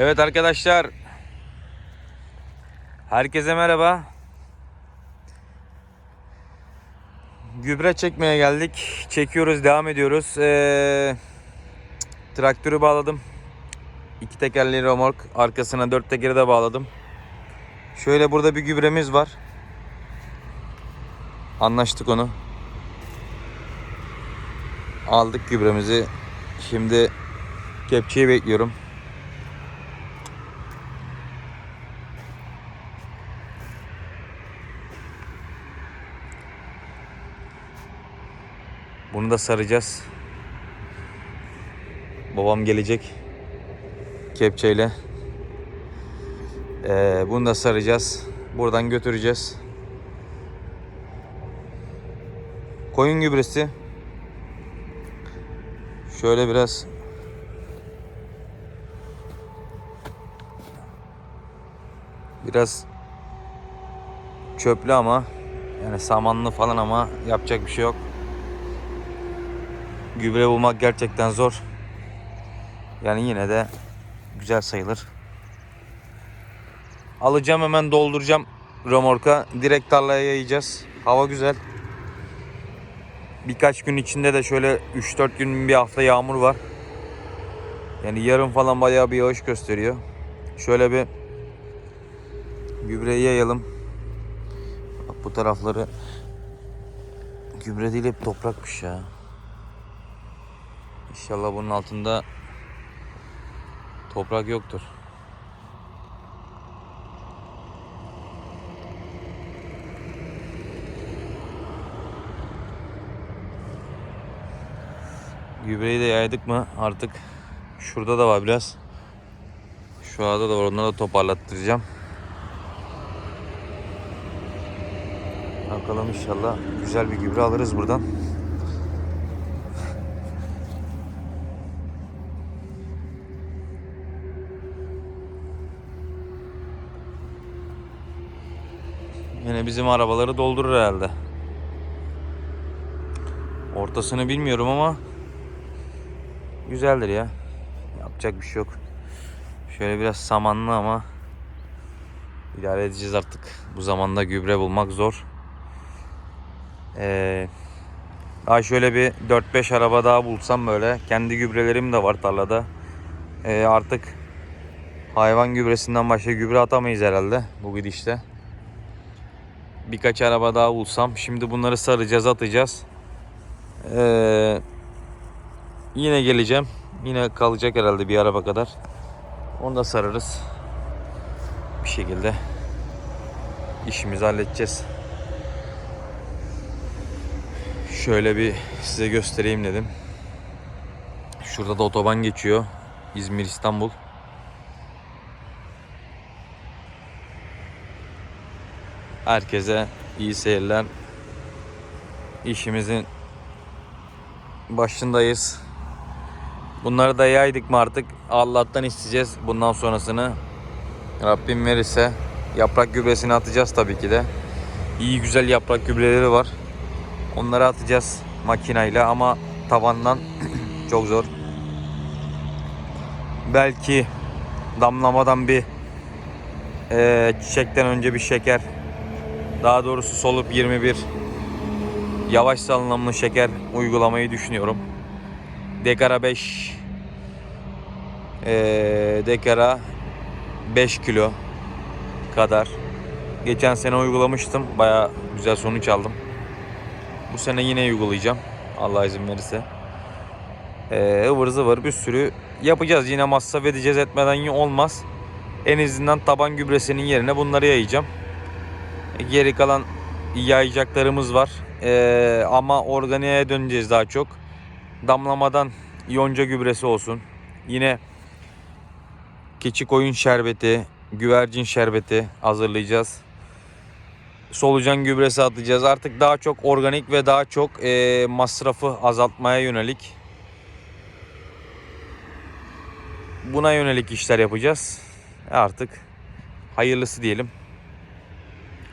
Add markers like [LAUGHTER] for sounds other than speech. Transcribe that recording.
Evet arkadaşlar. Herkese merhaba. Gübre çekmeye geldik. Çekiyoruz, devam ediyoruz. Ee, traktörü bağladım. İki tekerli remork. Arkasına dört tekeri de bağladım. Şöyle burada bir gübremiz var. Anlaştık onu. Aldık gübremizi. Şimdi kepçeyi bekliyorum. Bunu da saracağız. Babam gelecek. Kepçeyle. Ee, bunu da saracağız. Buradan götüreceğiz. Koyun gübresi. Şöyle biraz biraz çöplü ama yani samanlı falan ama yapacak bir şey yok. Gübre bulmak gerçekten zor. Yani yine de güzel sayılır. Alacağım hemen dolduracağım remorka. Direkt tarlaya yayacağız. Hava güzel. Birkaç gün içinde de şöyle 3-4 gün bir hafta yağmur var. Yani yarın falan bayağı bir yağış gösteriyor. Şöyle bir gübreyi yayalım. Bak bu tarafları gübre değil hep toprakmış ya. İnşallah bunun altında toprak yoktur. Gübreyi de yaydık mı artık şurada da var biraz. Şu arada da var onları da toparlattıracağım. Bakalım inşallah güzel bir gübre alırız buradan. Yine bizim arabaları doldurur herhalde. Ortasını bilmiyorum ama güzeldir ya. Yapacak bir şey yok. Şöyle biraz samanlı ama idare edeceğiz artık. Bu zamanda gübre bulmak zor. Ee, daha şöyle bir 4-5 araba daha bulsam böyle. Kendi gübrelerim de var tarlada. Ee, artık hayvan gübresinden başka gübre atamayız herhalde bu gidişte. Birkaç araba daha bulsam. Şimdi bunları saracağız atacağız. Ee, yine geleceğim. Yine kalacak herhalde bir araba kadar. Onu da sararız. Bir şekilde işimizi halledeceğiz. Şöyle bir size göstereyim dedim. Şurada da otoban geçiyor. İzmir İstanbul. Herkese iyi seyirler. İşimizin başındayız. Bunları da yaydık mı artık Allah'tan isteyeceğiz bundan sonrasını. Rabbim verirse yaprak gübresini atacağız tabii ki de. İyi güzel yaprak gübreleri var. Onları atacağız makinayla ama tavandan [CLEARS THROAT] çok zor. Belki damlamadan bir eee, çiçekten önce bir şeker daha doğrusu solup 21 yavaş salınımlı şeker uygulamayı düşünüyorum. Dekara 5 eee Dekara 5 kilo kadar. Geçen sene uygulamıştım. Baya güzel sonuç aldım. Bu sene yine uygulayacağım. Allah izin verirse. Ee, ıvır zıvır bir sürü yapacağız. Yine masraf edeceğiz etmeden olmaz. En azından taban gübresinin yerine bunları yayacağım. Geri kalan yayacaklarımız var. Ee, ama organiğe döneceğiz daha çok. Damlamadan yonca gübresi olsun. Yine keçi koyun şerbeti, güvercin şerbeti hazırlayacağız. Solucan gübresi atacağız. Artık daha çok organik ve daha çok e, masrafı azaltmaya yönelik buna yönelik işler yapacağız. Artık hayırlısı diyelim.